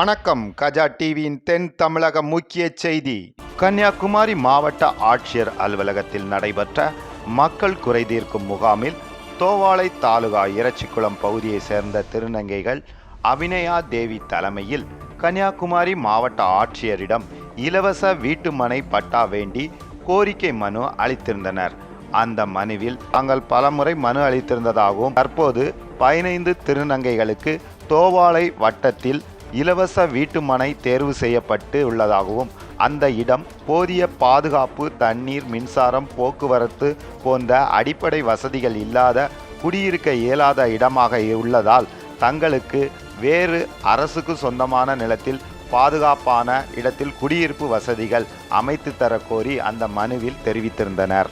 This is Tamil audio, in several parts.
வணக்கம். கஜா டிவியின் தென் தமிழக முக்கிய செய்தி. கன்னியாகுமரி மாவட்ட ஆட்சியர் அலுவலகத்தில் நடைபெற்ற மக்கள் குறை தீர்க்கும் முகாமில் தோவாளை தாலுகா இறச்சிக்குளம் பகுதியைச் சேர்ந்த திருநங்கைகள் அபிநயா தேவி தலைமையில் கன்னியாகுமரி மாவட்ட ஆட்சியரிடம் இலவச வீட்டுமனை பட்டா வேண்டி கோரிக்கை மனு அளித்திருந்தனர். அந்த மனுவில் தாங்கள் பலமுறை மனு அளித்திருந்ததாகவும் தற்போது பதினைந்து திருநங்கைகளுக்கு தோவாளை வட்டத்தில் இலவச வீட்டுமனை தேர்வு செய்யப்பட்டு உள்ளதாகவும் அந்த இடம் போதிய பாதுகாப்பு தண்ணீர் மின்சாரம் போக்குவரத்து போன்ற அடிப்படை வசதிகள் இல்லாத குடியிருக்க இயலாத இடமாக உள்ளதால் தங்களுக்கு வேறு அரசுக்கு சொந்தமான நிலத்தில் பாதுகாப்பான இடத்தில் குடியிருப்பு வசதிகள் அமைத்து தரக்கோரி அந்த மனுவில் தெரிவித்திருந்தனர்.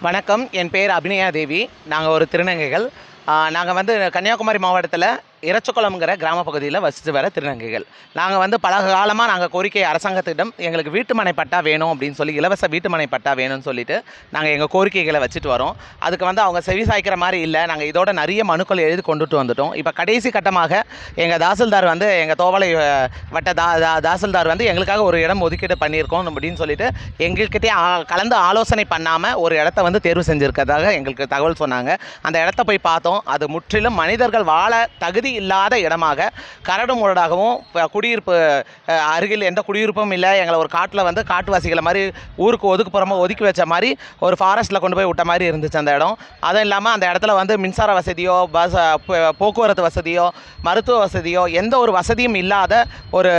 வணக்கம். என் பேர் அபிநயா தேவி. நாங்கள் ஒரு திருநங்கைகள். நாங்கள் வந்து கன்னியாகுமரி மாவட்டத்தில் இறச்சக்குளம்ங்கிற கிராம பகுதியில் வசித்து வர திருநங்கைகள். நாங்கள் வந்து பல காலமாக நாங்கள் கோரிக்கை அரசாங்கத்திடம் எங்களுக்கு வீட்டுமனை பட்டா வேணும் அப்படின்னு சொல்லி இலவச வீட்டுமனை பட்டா வேணும்னு சொல்லிட்டு நாங்கள் எங்கள் கோரிக்கைகளை வச்சுட்டு வரோம். அதுக்கு வந்து அவங்க செவி சாய்க்கிற மாதிரி இல்லை. நாங்கள் இதோட நிறைய மனுக்கள் எழுதி கொண்டுட்டு வந்துட்டோம். இப்போ கடைசி கட்டமாக எங்கள் தாசில்தார் வந்து எங்கள் தோவளை வட்ட தா தா- தாசில்தார் வந்து எங்களுக்காக ஒரு இடம் ஒதுக்கீடு பண்ணியிருக்கோம் அப்படின்னு சொல்லிட்டு எங்கள்கிட்டே கலந்து ஆலோசனை பண்ணாமல் ஒரு இடத்த வந்து தேர்வு செஞ்சுருக்கிறதாக எங்களுக்கு தகவல் சொன்னாங்க. அந்த இடத்த போய் பார்த்தோம். அது முற்றிலும் மனிதர்கள் வாழ தகுதி இல்லாத இடமாக கரடு முரடாகவும் குடியிருப்பு அருகில் எந்த குடியிருப்பும் இல்லை. எங்களை ஒரு காட்டில் வந்து காட்டுவாசிகளை மாதிரி ஊருக்கு ஒதுக்குப்புறமாக ஒதுக்கி வச்ச மாதிரி ஒரு ஃபாரஸ்ட்டில் கொண்டு போய் விட்ட மாதிரி இருந்துச்சு அந்த இடம். அதுவும் இல்லாமல் அந்த இடத்துல வந்து மின்சார வசதியோ பஸ் போக்குவரத்து வசதியோ மருத்துவ வசதியோ எந்த ஒரு வசதியும் இல்லாத ஒரு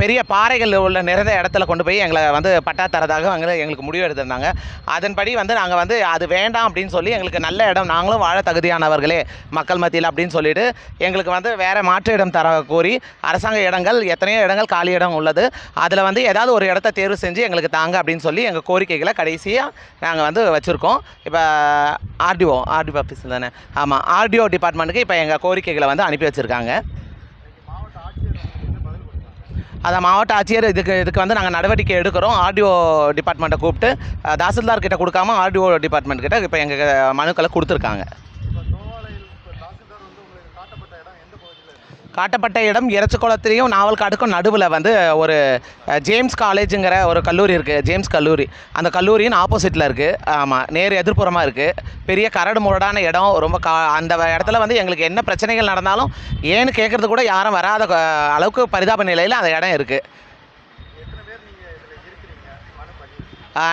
பெரிய பாறைகள் உள்ள நிறைந்த இடத்துல கொண்டு போய் எங்களை வந்து பட்டா தரதாக எங்களுக்கு முடிவு எடுத்திருந்தாங்க. அதன்படி வந்து நாங்கள் வந்து அது வேண்டாம் அப்படின்னு சொல்லி எங்களுக்கு நல்ல இடம் நாங்களும் வாழ தகுதியானவர்களே மக்கள் மத்தியில் அப்படின்னு சொல்லிட்டு எங்களுக்கு வந்து வேறு மாற்று இடம் தர கோரி அரசாங்க இடங்கள் எத்தனையோ இடங்கள் காலி இடம் உள்ளது. அதில் வந்து ஏதாவது ஒரு இடத்த தேர்வு செஞ்சு எங்களுக்கு தாங்க அப்படின்னு சொல்லி எங்கள் கோரிக்கைகளை கடைசியாக நாங்கள் வந்து வச்சுருக்கோம். இப்போ ஆர்டிஓ ஆர்டிஓ ஆஃபீஸ் தானே? ஆமாம் ஆர்டிஓ டிபார்ட்மெண்ட்டுக்கு இப்போ எங்கள் கோரிக்கைகளை வந்து அனுப்பி வச்சுருக்காங்க. அதை மாவட்ட ஆட்சியர் இதுக்கு இதுக்கு வந்து நாங்கள் நடவடிக்கை எடுக்கிறோம். ஆர்டிஓ டிபார்ட்மெண்ட்டை கூப்பிட்டு தாசில்தார் கிட்ட கொடுக்காம ஆர்டிஓ டிபார்ட்மெண்ட் கிட்ட இப்போ எங்கள் மனுக்களை கொடுத்துருக்காங்க. காட்டப்பட்ட இடம் இறச்சிக்குளத்துலேயும் நாவல் காட்டுக்கும் நடுவில் வந்து ஒரு ஜேம்ஸ் காலேஜுங்கிற ஒரு கல்லூரி இருக்குது ஜேம்ஸ் கல்லூரி. அந்த கல்லூரியின் ஆப்போசிட்டில் இருக்குது ஆமாம் நேர் எதிர்ப்புறமாக இருக்குது பெரிய கரடு முரடான இடம் ரொம்ப கா அந்த இடத்துல வந்து எங்களுக்கு என்ன பிரச்சனைகள் நடந்தாலும் ஏன்னு கேட்குறது கூட யாரும் வராத அளவுக்கு பரிதாப நிலையில் அந்த இடம் இருக்குது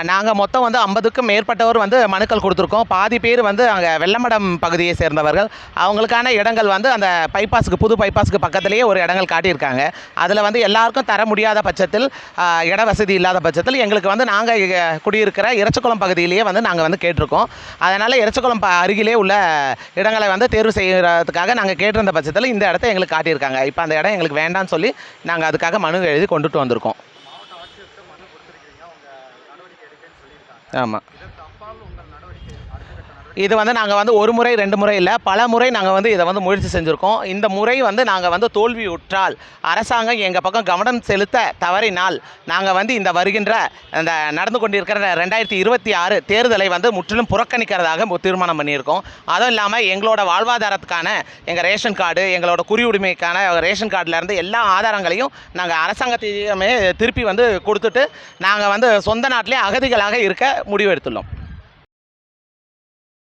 நாங்கள் மொத்தம் வந்து ஐம்பதுக்கும் மேற்பட்டவர் வந்து மனுக்கள் கொடுத்துருக்கோம். பாதி பேர் வந்து அங்கே வெள்ளமடம் பகுதியை சேர்ந்தவர்கள். அவங்களுக்கான இடங்கள் வந்து அந்த பைபாஸுக்கு புது பைபாஸுக்கு பக்கத்துலேயே ஒரு இடங்கள் காட்டியிருக்காங்க. அதில் வந்து எல்லாருக்கும் தர முடியாத பட்சத்தில் இட வசதி இல்லாத பட்சத்தில் எங்களுக்கு வந்து நாங்கள் குடியிருக்கிற இறச்சிக்குளம் பகுதியிலேயே வந்து நாங்கள் வந்து கேட்டிருக்கோம். அதனால் இறச்சிக்குளம் ப அருகிலே உள்ள இடங்களை வந்து தேர்வு செய்கிறதுக்காக நாங்கள் கேட்டிருந்த பட்சத்தில் இந்த இடத்த எங்களுக்கு காட்டியிருக்காங்க. இப்போ அந்த இடம் எங்களுக்கு வேண்டாம்னு சொல்லி நாங்கள் அதுக்காக மனு எழுதி கொண்டுட்டு வந்திருக்கோம். ஆமாம் இது வந்து நாங்கள் வந்து ஒரு முறை ரெண்டு முறை இல்லை. பல முறை நாங்கள் வந்து இதை வந்து முயற்சி செஞ்சுருக்கோம். இந்த முறை வந்து நாங்கள் வந்து தோல்வி உற்றால் அரசாங்கம் எங்கள் பக்கம் கவனம் செலுத்த தவறினால் நாங்கள் வந்து இந்த வருகின்ற அந்த நடந்து கொண்டிருக்கிற ரெண்டாயிரத்தி இருபத்தி ஆறு தேர்தலை வந்து முற்றிலும் புறக்கணிக்கிறதாக தீர்மானம் பண்ணியிருக்கோம். அதுவும் இல்லாமல் எங்களோட வாழ்வாதாரத்துக்கான எங்கள் ரேஷன் கார்டு எங்களோட குடியுரிமைக்கான ரேஷன் கார்டுலேருந்து எல்லா ஆதாரங்களையும் நாங்கள் அரசாங்கத்தையுமே திருப்பி வந்து கொடுத்துட்டு நாங்கள் வந்து சொந்த நாட்டிலே அகதிகளாக இருக்க முடிவெடுத்துள்ளோம்